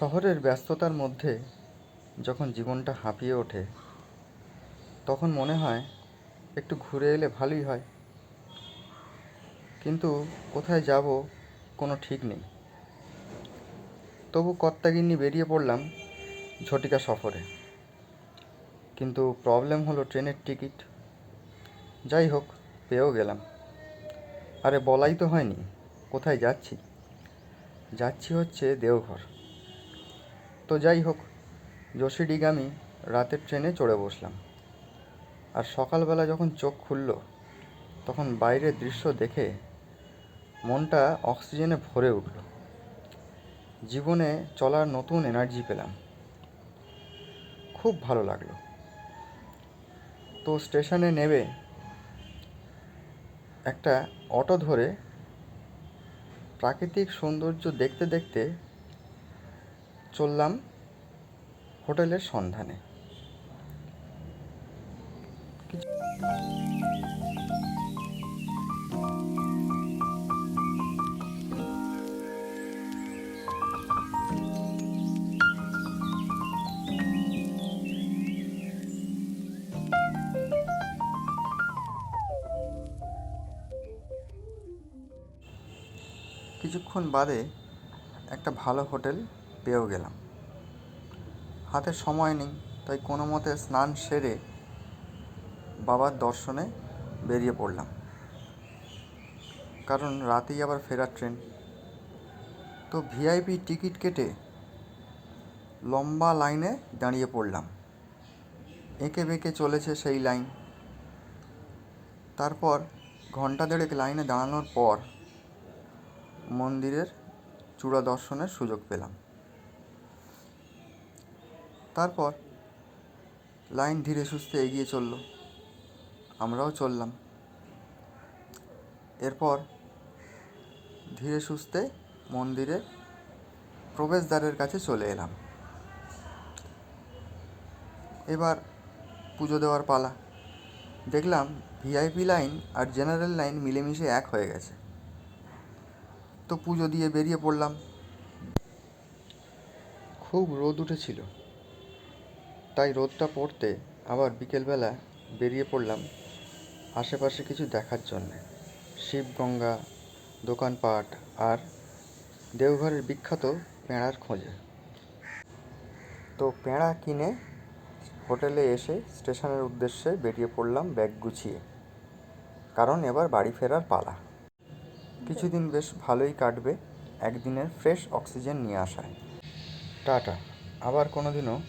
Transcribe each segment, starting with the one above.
শহরের ব্যস্ততার মধ্যে যখন জীবনটা হাঁপিয়ে ওঠে, তখন মনে হয় একটু ঘুরে এলে ভালোই হয়। কিন্তু কোথায় যাব কোনো ঠিক নেই। তবু কর্তাগিন্নি বেরিয়ে পড়লাম ঝটিকা সফরে। কিন্তু প্রবলেম হলো ট্রেনের টিকিট। যাই হোক, পেয়েও গেলাম। আরে বলাই তো হয়নি, কোথায় যাচ্ছি? যাচ্ছি হচ্ছে দেওঘর। তো যাই হোক, যোশীডিগামী রাতের ট্রেনে চড়ে বসলাম। আর সকালবেলা যখন চোখ খুলল, তখন বাইরের দৃশ্য দেখে মনটা অক্সিজেনে ভরে উঠল। জীবনে চলার নতুন এনার্জি পেলাম। খুব ভালো লাগল। তো স্টেশনে নেবে একটা অটো ধরে প্রাকৃতিক সৌন্দর্য দেখতে দেখতে চললাম হোটেলের সন্ধানে। কিছুক্ষণ বাদে একটা ভালো হোটেল পেয়েও গেলাম। হাতে সময় নেই, তাই কোনো মতে স্নান সেরে বাবার দর্শনে বেরিয়ে পড়লাম। কারণ রাতেই আবার ফেরার ট্রেন। তো ভিআইপি টিকিট কেটে লম্বা লাইনে দাঁড়িয়ে পড়লাম। এঁকে বেঁকে চলেছে সেই লাইন। তারপর ঘণ্টা দেড়েক লাইনে দাঁড়ানোর পর মন্দিরের চূড়া দর্শনের সুযোগ পেলাম। তারপর লাইন ধীরে সুস্থে এগিয়ে চলল। আমরাও চললাম। এরপর ধীরে সুস্থে মন্দিরের প্রবেশদ্বারের কাছে চলে এলাম। এবার পুজো দেওয়ার পালা। দেখলাম ভিআইপি লাইন আর জেনারেল লাইন মিলেমিশে এক হয়ে গেছে। তো পুজো দিয়ে বেরিয়ে পড়লাম। খুব রোদ উঠেছিল। তাই রোদটা পড়তে আবার বিকেলবেলা বেরিয়ে পড়লাম আশেপাশে কিছু দেখার জন্যে। শিবগঙ্গা, দোকানপাট আর দেওঘরের বিখ্যাত পেঁড়ার খোঁজে। তো পেঁড়া কিনে হোটেলে এসে স্টেশনের উদ্দেশ্যে বেরিয়ে পড়লাম ব্যাগ গুছিয়ে। কারণ এবার বাড়ি ফেরার পালা। কিছুদিন বেশ ভালোই কাটবে, একদিনের ফ্রেশ অক্সিজেন নিয়ে আসায়। টাটা, আবার কোনো দিনও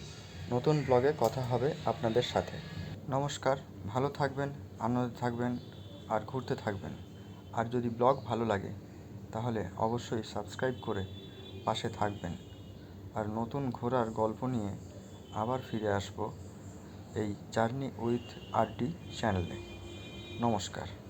নতুন ব্লগে কথা হবে আপনাদের সাথে। নমস্কার, ভালো থাকবেন, আনন্দে থাকবেন, আর ঘুরতে থাকবেন। আর যদি ব্লগ ভালো লাগে, তাহলে অবশ্যই সাবস্ক্রাইব করে পাশে থাকবেন। আর নতুন ঘোরার গল্প নিয়ে আবার ফিরে আসব এই জার্নি উইথ আর ডি চ্যানেলে নমস্কার।